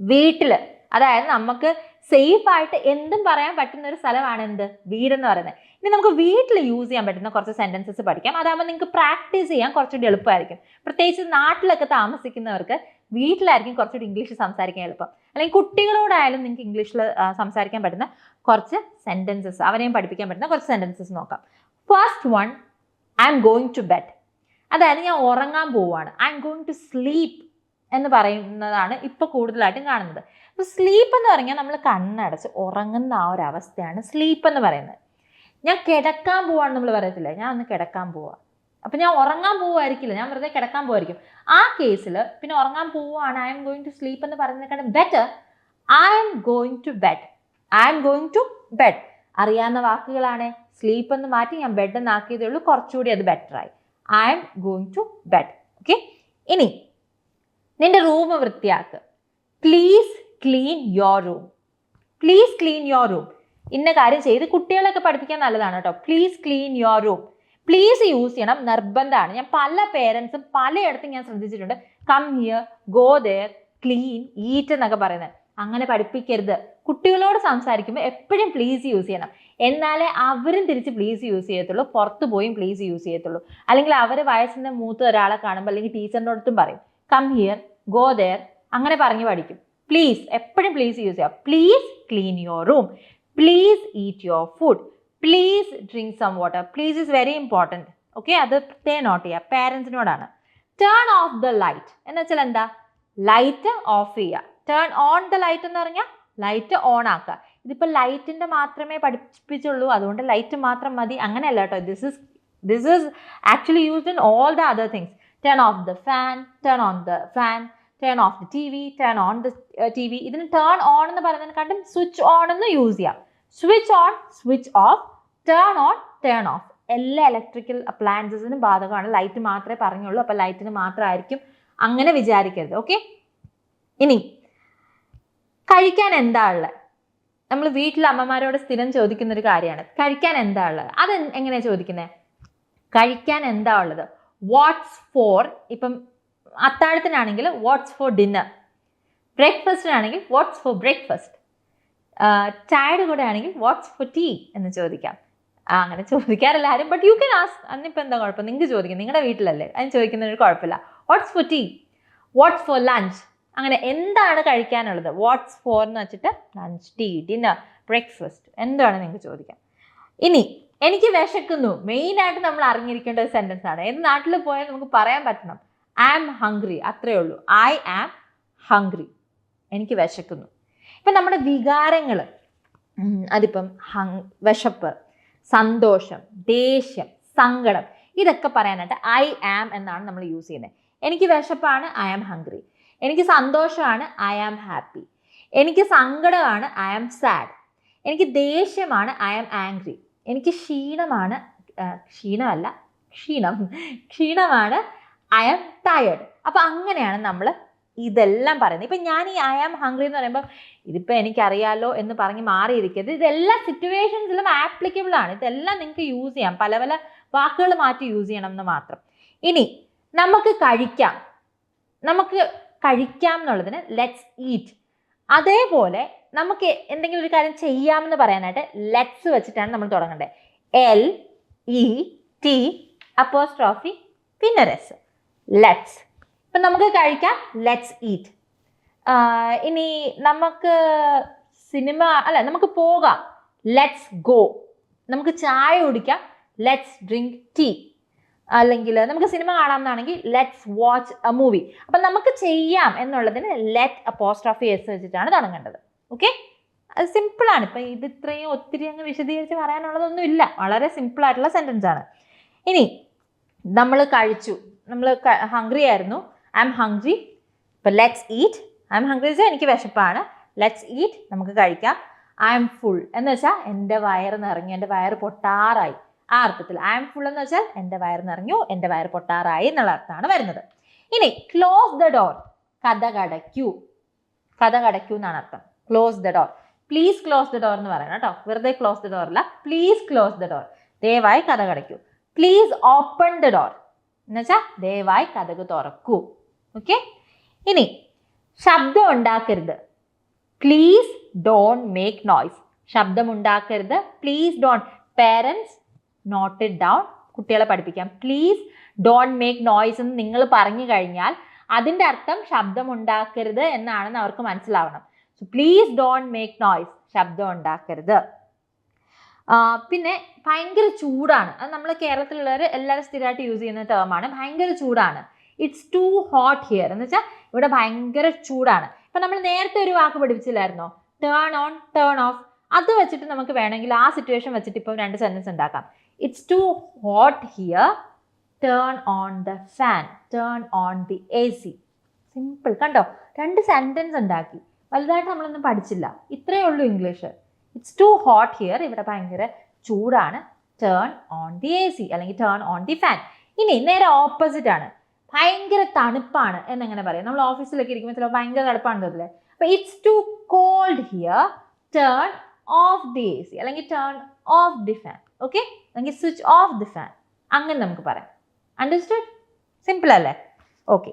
വീട്ടിൽ അതായത് നമുക്ക് സേഫ് ആയിട്ട് എന്തും പറയാൻ പറ്റുന്ന ഒരു സ്ഥലമാണ് എന്ത്? വീടെന്ന് പറയുന്നത്. ഇനി നമുക്ക് വീട്ടിൽ യൂസ് ചെയ്യാൻ പറ്റുന്ന കുറച്ച് സെന്റൻസസ് പഠിക്കാം. അതാകുമ്പോൾ നിങ്ങൾക്ക് പ്രാക്ടീസ് ചെയ്യാൻ കുറച്ചുകൂടി എളുപ്പമായിരിക്കും. പ്രത്യേകിച്ച് നാട്ടിലൊക്കെ താമസിക്കുന്നവർക്ക് വീട്ടിലായിരിക്കും കുറച്ചുകൂടി ഇംഗ്ലീഷ് സംസാരിക്കാൻ എളുപ്പം. അല്ലെങ്കിൽ കുട്ടികളോടായാലും നിങ്ങൾക്ക് ഇംഗ്ലീഷിൽ സംസാരിക്കാൻ പറ്റുന്ന കുറച്ച് സെന്റൻസസ് അവരെയും പഠിപ്പിക്കാൻ പറ്റുന്ന കുറച്ച് സെന്റൻസസ് നോക്കാം. First one I'm going to bed അതായത് ഞാൻ ഉറങ്ങാൻ പോവുകയാണ്. I'm going to sleep എന്ന് പറയുന്നതാണ് ഇപ്പോൾ കൂടുതലായിട്ടും കാണുന്നത്. അപ്പോൾ സ്ലീപ്പ് എന്ന് പറഞ്ഞാൽ നമ്മൾ കണ്ണടച്ച് ഉറങ്ങുന്ന ആ ഒരു അവസ്ഥയാണ് സ്ലീപ്പ് എന്ന് പറയുന്നത്. ഞാൻ കിടക്കാൻ പോവാണ് നമ്മൾ പറയത്തില്ല? ഞാൻ ഒന്ന് കിടക്കാൻ പോവാ. അപ്പം ഞാൻ ഉറങ്ങാൻ പോവായിരിക്കില്ല? ഞാൻ വെറുതെ കിടക്കാൻ പോവായിരിക്കും. ആ കേസിൽ പിന്നെ ഉറങ്ങാൻ പോവുകയാണ് I'm going to sleep എന്ന് പറയുന്നത് better I'm going to bed I'm going to bed അറിയാവുന്ന വാക്കുകളാണ്. സ്ലീപ്പ് എന്ന് മാറ്റി ഞാൻ ബെഡ് എന്നാക്കിയതേ ഉള്ളൂ. കുറച്ചുകൂടി അത് ബെറ്ററായി I'm going to bed okay ഇനി നിന്റെ room വൃത്തിയാക്ക്. Please clean your room please clean your room ഇന്ന കാര്യം ചെയ്ത് കുട്ടികളൊക്കെ പഠിപ്പിക്കാൻ നല്ലതാണ് കേട്ടോ. Please clean your room please use ചെയ്യണം. നിർബന്ധമാണ്. ഞാൻ പല പേരൻസും പലയിടത്തും ഞാൻ ശ്രദ്ധിച്ചിട്ടുണ്ട്. Come here go there clean eat എന്നൊക്കെ പറയുന്നത്. അങ്ങനെ പഠിപ്പിക്കരുത്. കുട്ടികളോട് സംസാരിക്കുമ്പോൾ എപ്പോഴും പ്ലീസ് യൂസ് ചെയ്യണം. എന്നാലേ അവരും തിരിച്ച് പ്ലീസ് യൂസ് ചെയ്യത്തുള്ളൂ. പുറത്തു പോയും പ്ലീസ് യൂസ് ചെയ്യത്തുള്ളൂ. അല്ലെങ്കിൽ അവർ വയസ്സിന്റെ മൂത്ത ഒരാളെ കാണുമ്പോൾ അല്ലെങ്കിൽ ടീച്ചറിന്റെ അടുത്തും പറയും കം ഹിയർ ഗോ ദർ അങ്ങനെ പറഞ്ഞ് പഠിക്കും. പ്ലീസ് എപ്പോഴും പ്ലീസ് യൂസ് ചെയ്യുക please clean your room please eat your food please drink some water please is very important okay അത് പ്രത്യേകം നോട്ട് ചെയ്യുക പേരൻസിനോടാണ് ടേൺ ഓഫ് ദ ലൈറ്റ് എന്ന് വെച്ചാൽ എന്താ? ലൈറ്റ് ഓഫ് ചെയ്യുക ടേൺ ഓൺ ദ ലൈറ്റ് എന്ന് പറഞ്ഞാൽ ലൈറ്റ് ഓൺ ആക്കുക. ഇതിപ്പോൾ ലൈറ്റിന്റെ മാത്രമേ പഠിപ്പിച്ചുള്ളൂ. അതുകൊണ്ട് ലൈറ്റ് മാത്രം മതി. അങ്ങനെയല്ല കേട്ടോ. This is this is actually used in all the other things turn off the fan turn on the fan turn off the T V turn on the T V ഇതിന് ടേൺ ഓൺ എന്ന് പറയുന്നതിനെക്കാട്ടും switch on എന്ന് use ചെയ്യാം. Switch on switch off turn on turn off എല്ലാ electrical അപ്ലയൻസസിനും ബാധകമാണ്. Light മാത്രമേ പറഞ്ഞുള്ളൂ. അപ്പോൾ ലൈറ്റിന് മാത്രമായിരിക്കും അങ്ങനെ വിചാരിക്കരുത്. ഓക്കെ ഇനി കഴിക്കാൻ എന്താ ഉള്ളത്? നമ്മൾ വീട്ടിൽ അമ്മമാരോട് സ്ഥിരം ചോദിക്കുന്ന ഒരു കാര്യമാണ്. കഴിക്കാൻ എന്താ ഉള്ളത്? അത് എങ്ങനെയാണ് ചോദിക്കുന്നത് കഴിക്കാൻ എന്താ ഉള്ളത്? വാട്ട്സ് ഫോർ ഇപ്പം അത്താഴത്തിനാണെങ്കിൽ വാട്ട്സ് ഫോർ ഡിന്നർ ബ്രേക്ക്ഫാസ്റ്റിനാണെങ്കിൽ വാട്ട്സ് ഫോർ ബ്രേക്ക്ഫാസ്റ്റ് ചായയുടെ കൂടെ ആണെങ്കിൽ വാട്ട്സ് ഫോർ ടീ എന്ന് ചോദിക്കാം. അങ്ങനെ ചോദിക്കാറില്ല ആരും ബട്ട് യു ക്യാൻ ആസ് അന്നിപ്പോൾ എന്താ കുഴപ്പം? നിങ്ങൾക്ക് ചോദിക്കും. നിങ്ങളുടെ വീട്ടിലല്ലേ? അതിന് ചോദിക്കുന്നതിന് കുഴപ്പമില്ല. What's for tea what's for lunch അങ്ങനെ എന്താണ് കഴിക്കാനുള്ളത്? വാട്ട്സ് ഫോർ എന്ന് വെച്ചിട്ട് ലഞ്ച് ടീ ഡിന്നർ ബ്രേക്ക്ഫാസ്റ്റ് എന്താണ് നിങ്ങൾക്ക് ചോദിക്കാം. ഇനി എനിക്ക് വിശക്കുന്നു. മെയിനായിട്ട് നമ്മൾ അറിഞ്ഞിരിക്കേണ്ട ഒരു സെന്റൻസ് ആണ്. ഏത് നാട്ടിൽ പോയാൽ നമുക്ക് പറയാൻ പറ്റണം. ഐ ആം ഹംഗ്രി അത്രേ ഉള്ളൂ. ഐ ആം ഹംഗ്രി എനിക്ക് വിശക്കുന്നു. ഇപ്പം നമ്മുടെ വികാരങ്ങൾ അതിപ്പം ഹങ് വിശപ്പ് സന്തോഷം ദേഷ്യം സങ്കടം ഇതൊക്കെ പറയാനായിട്ട് ഐ ആം എന്നാണ് നമ്മൾ യൂസ് ചെയ്യുന്നത്. എനിക്ക് വിശപ്പാണ് ഐ ആം ഹംഗ്രി എനിക്ക് സന്തോഷമാണ് ഐ ആം ഹാപ്പി എനിക്ക് സങ്കടമാണ് ഐ ആം സാഡ് എനിക്ക് ദേഷ്യമാണ് ഐ ആം ആംഗ്രി എനിക്ക് ക്ഷീണമാണ് ക്ഷീണമല്ല ക്ഷീണം ക്ഷീണമാണ് ഐ ആം ടയേർഡ് അപ്പോൾ അങ്ങനെയാണ് നമ്മൾ ഇതെല്ലാം പറയുന്നത്. ഇപ്പം ഞാൻ ഈ ഐ ആം ഹംഗ്രി എന്ന് പറയുമ്പോൾ ഇതിപ്പോൾ എനിക്കറിയാലോ എന്ന് പറഞ്ഞ് മാറിയിരിക്കരുത്. ഇതെല്ലാ സിറ്റുവേഷൻസിലും ആപ്ലിക്കബിൾ ആണ്. ഇതെല്ലാം നിങ്ങൾക്ക് യൂസ് ചെയ്യാം. പല പല വാക്കുകൾ മാറ്റി യൂസ് ചെയ്യണം എന്ന് മാത്രം. ഇനി നമുക്ക് കഴിക്കാം. നമുക്ക് കഴിക്കാം എന്നുള്ളതിന് ലെറ്റ്സ് ഈറ്റ് അതേപോലെ നമുക്ക് എന്തെങ്കിലും ഒരു കാര്യം ചെയ്യാമെന്ന് പറയാനായിട്ട് ലെറ്റ്സ് വെച്ചിട്ടാണ് നമ്മൾ തുടങ്ങേണ്ടത് എൽ ഇ ടി അപ്പോസ്ട്രോഫി പിന്നെ രസ് ലെറ്റ്സ് ഇപ്പം നമുക്ക് കഴിക്കാം. ലെറ്റ്സ് ഈറ്റ് ഇനി നമുക്ക് സിനിമ അല്ല നമുക്ക് പോകാം. ലെറ്റ്സ് ഗോ നമുക്ക് ചായ കുടിക്കാം. ലെറ്റ്സ് ഡ്രിങ്ക് ടീ അല്ലെങ്കിൽ നമുക്ക് സിനിമ കാണാമെന്നാണെങ്കിൽ ലെറ്റ്സ് വാച്ച് എ മൂവി അപ്പം നമുക്ക് ചെയ്യാം എന്നുള്ളതിന് ലെറ്റ് അപ്പോസ്ട്രോഫി എസ് വെച്ചിട്ടാണ് തുടങ്ങേണ്ടത്. ഓക്കെ അത് സിമ്പിളാണ് ഇപ്പം ഇത് ഇത്രയും ഒത്തിരി അങ്ങ് വിശദീകരിച്ച് പറയാനുള്ളതൊന്നും ഇല്ല. വളരെ സിമ്പിളായിട്ടുള്ള സെന്റൻസ് ആണ്. ഇനി നമ്മൾ കഴിച്ചു. നമ്മൾ ഹംഗ്രി ആയിരുന്നു. ഐ എം ഹംഗ്രി ഇപ്പം let's eat I'm hungry വെച്ചാൽ എനിക്ക് വിശപ്പാണ്. ലെറ്റ്സ് ഈറ്റ് നമുക്ക് കഴിക്കാം. ഐ എം ഫുൾ എന്ന് വെച്ചാൽ എന്റെ വയറ് നിറഞ്ഞു. എന്റെ വയറ് പൊട്ടാറായി. ആ അർത്ഥത്തിൽ ഐ എം ഫുൾ എന്ന് വെച്ചാൽ എന്റെ വയറ് നിറഞ്ഞു എന്റെ വയറ് പൊട്ടാറായി എന്നുള്ള അർത്ഥമാണ് വരുന്നത്. ഇനി ക്ലോസ് ദ ഡോർ കഥ കടയ്ക്കൂ. കഥ കടയ്ക്കൂ എന്നാണ് അർത്ഥം. Close the door please close the door എന്ന് പറയണം കേട്ടോ. വെറുതെ ക്ലോസ് ദ ഡോർ അല്ല. പ്ലീസ് ക്ലോസ് ദ ഡോർ ദയവായി കഥ കടയ്ക്കൂ. പ്ലീസ് ഓപ്പൺ ദ ഡോർ എന്നുവെച്ചാൽ ദയവായി കഥക് തുറക്കൂ. ഓക്കെ ഇനി ശബ്ദം ഉണ്ടാക്കരുത്. പ്ലീസ് ഡോണ്ട് മേക്ക് നോയ്സ് ശബ്ദം ഉണ്ടാക്കരുത്. Please don't parents note it down കുട്ടികളെ പഠിപ്പിക്കാം. പ്ലീസ് ഡോണ്ട് മേക്ക് നോയ്സ് എന്ന് നിങ്ങൾ പറഞ്ഞു കഴിഞ്ഞാൽ അതിന്റെ അർത്ഥം ശബ്ദം ഉണ്ടാക്കരുത് എന്നാണെന്ന് അവർക്ക് മനസ്സിലാവണം. So please don't make noise ശബ്ദം ഉണ്ടാക്കരുത്. പിന്നെ ഭയങ്കര ചൂടാണ്. അത് നമ്മൾ കേരളത്തിലുള്ളവർ എല്ലാവരും സ്ഥിരമായിട്ട് യൂസ് ചെയ്യുന്ന ടേമാണ് ഭയങ്കര ചൂടാണ്. ഇറ്റ്സ് ടു ഹോട്ട് ഹിയർ എന്ന് വെച്ചാൽ ഇവിടെ ഭയങ്കര ചൂടാണ്. ഇപ്പം നമ്മൾ നേരത്തെ ഒരു വാക്ക് പഠിപ്പിച്ചില്ലായിരുന്നോ? ടേൺ ഓൺ ടേൺ ഓഫ് അത് വെച്ചിട്ട് നമുക്ക് വേണമെങ്കിൽ ആ സിറ്റുവേഷൻ വെച്ചിട്ട് ഇപ്പം രണ്ട് സെന്റൻസ് ഉണ്ടാക്കാം. It's too hot here turn on the fan turn on the A C simple കണ്ടോ? രണ്ട് സെന്റൻസ് ഉണ്ടാക്കി. വലുതായിട്ട് നമ്മളൊന്നും പഠിച്ചില്ല. ഇത്രയേ ഉള്ളൂ English it's too hot here ഇവിടെ ഭയങ്കര ചൂടാണ്. Turn on the A C അല്ലെങ്കിൽ ടേൺ ഓൺ ദി ഫാൻ ഇനി നേരെ ഓപ്പോസിറ്റ് ആണ്. ഭയങ്കര തണുപ്പാണ് എന്നെങ്ങനെ പറയാം. നമ്മൾ ഓഫീസിലൊക്കെ ഇരിക്കുമ്പോൾ ചിലപ്പോൾ ഭയങ്കര തണുപ്പാണ് തോന്നില്ലേ അപ്പോൾ it's too cold here turn off the A C അല്ലെങ്കിൽ turn off the fan okay അല്ലെങ്കിൽ സ്വിച്ച് ഓഫ് ദി ഫാൻ അങ്ങനെ നമുക്ക് പറയാം. അണ്ടർസ്റ്റുഡ് സിമ്പിൾ അല്ലേ? Okay